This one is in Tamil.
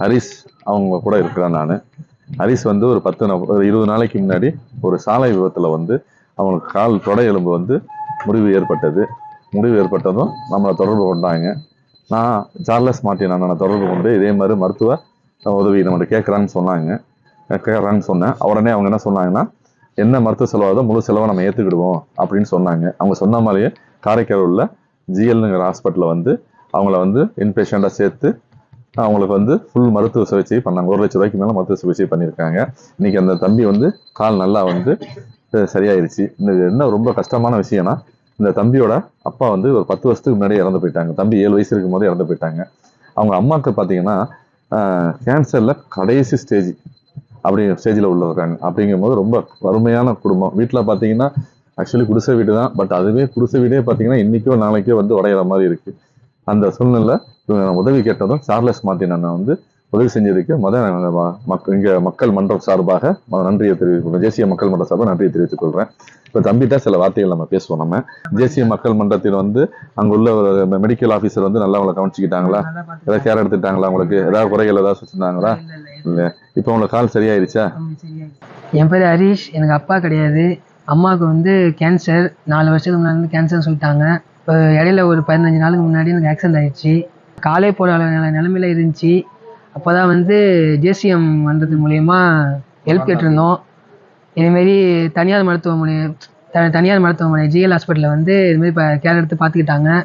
ஹரிஸ் அவங்க கூட இருக்கிறேன் நான். ஹரிஸ் வந்து ஒரு பத்து ஒரு இருபது நாளைக்கு முன்னாடி ஒரு சாலை விபத்தில் வந்து அவங்களுக்கு கால் தொடை எலும்பு வந்து முடிவு ஏற்பட்டது. முடிவு ஏற்பட்டதும் நம்மளை தொடர்பு கொண்டாங்க. நான் சார்லஸ் மார்ட்டின் அண்ணனை தொடர்பு கொண்டு இதே மாதிரி மருத்துவ உதவி நம்மகிட்ட கேட்குறான்னு சொன்னாங்க. கேட்குறான்னு சொன்னேன். உடனே அவங்க என்ன சொன்னாங்கன்னா என்ன மருத்துவ செலவாதோ முழு செலவை நம்ம ஏற்றுக்கிடுவோம் அப்படின்னு சொன்னாங்க. அவங்க சொன்ன மாதிரியே காரைக்கால் உள்ள ஜிஎல்னுங்கிற ஹாஸ்பிட்டலில் வந்து அவங்கள வந்து இன்பேஷண்ட்டாக சேர்த்து அவங்களுக்கு வந்து ஃபுல் மருத்துவ சிகிச்சை பண்ணாங்க. ஒரு லட்ச ரூபாய்க்கு மேலே மருத்துவ சிகிச்சை பண்ணியிருக்காங்க. இன்னைக்கு அந்த தம்பி வந்து கால் நல்லா வந்து சரியாயிருச்சு. இந்த என்ன ரொம்ப கஷ்டமான விஷயம்னா இந்த தம்பியோட அப்பா வந்து ஒரு பத்து வருஷத்துக்கு முன்னாடி இறந்து போயிட்டாங்க. தம்பி ஏழு வயசு இருக்கும் போதே இறந்து போயிட்டாங்க. அவங்க அம்மாவுக்கு பார்த்தீங்கன்னா கேன்சரில் கடைசி ஸ்டேஜ் அப்படி ஸ்டேஜில் உள்ள இருக்காங்க. அப்படிங்கும்போது ரொம்ப வறுமையான குடும்பம். வீட்டில் பார்த்தீங்கன்னா ஆக்சுவலி குடிசை வீடு தான். பட் அதுவே குடிசை வீடே பார்த்தீங்கன்னா இன்றைக்கோ நாளைக்கோ வந்து உடையிற மாதிரி இருக்குது அந்த சூழ்நிலை இவங்க உதவி கேட்டதும் சார்லஸ் மார்ட்டின் அண்ணன் வந்து உதவி செஞ்சதுக்கு முத மக் இங்கே மக்கள் மன்றம் சார்பாக நன்றியை தெரிவித்துக் தேசிய மக்கள் மன்ற சார்பாக நன்றியை தெரிவித்துக் கொள்கிறேன் இப்போ தம்பிட்ட சில வார்த்தைகள் நம்ம பேசுவோம் நம்ம. தேசிய மக்கள் மன்றத்தில் வந்து அங்கே உள்ள ஒரு மெடிக்கல் ஆஃபீஸர் வந்து நல்லா உங்களை கவனிச்சுக்கிட்டாங்களா? ஏதாவது கேர் எடுத்துட்டாங்களா உங்களுக்கு? ஏதாவது குறைகள் ஏதாவது வச்சுருந்தாங்களா இல்ல, இப்போ உங்களுக்கு கால் சரியாயிருச்சா. என் பேர் ஹரிஷ். எனக்கு அப்பா கிடையாது. அம்மாவுக்கு வந்து கேன்சர் நாலு வருஷத்துக்கு முன்னாடி கேன்சர் சொல்லிட்டாங்க. இப்போ இடையில ஒரு பதினஞ்சு நாளுக்கு முன்னாடி எனக்கு ஆக்சிடென்ட் ஆயிடுச்சு. காலே போகிற நிலமையில இருந்துச்சு. அப்போ தான் வந்து ஜேசிஎம் வந்தது மூலயமா ஹெல்ப் கேட்டிருந்தோம். இதேமாரி தனியார் மருத்துவமனை த- தனியார் மருத்துவமனை ஜிஎல் ஹாஸ்பிட்டலில் வந்து இதுமாரி இப்போ கேர் எடுத்து பார்த்துக்கிட்டாங்க.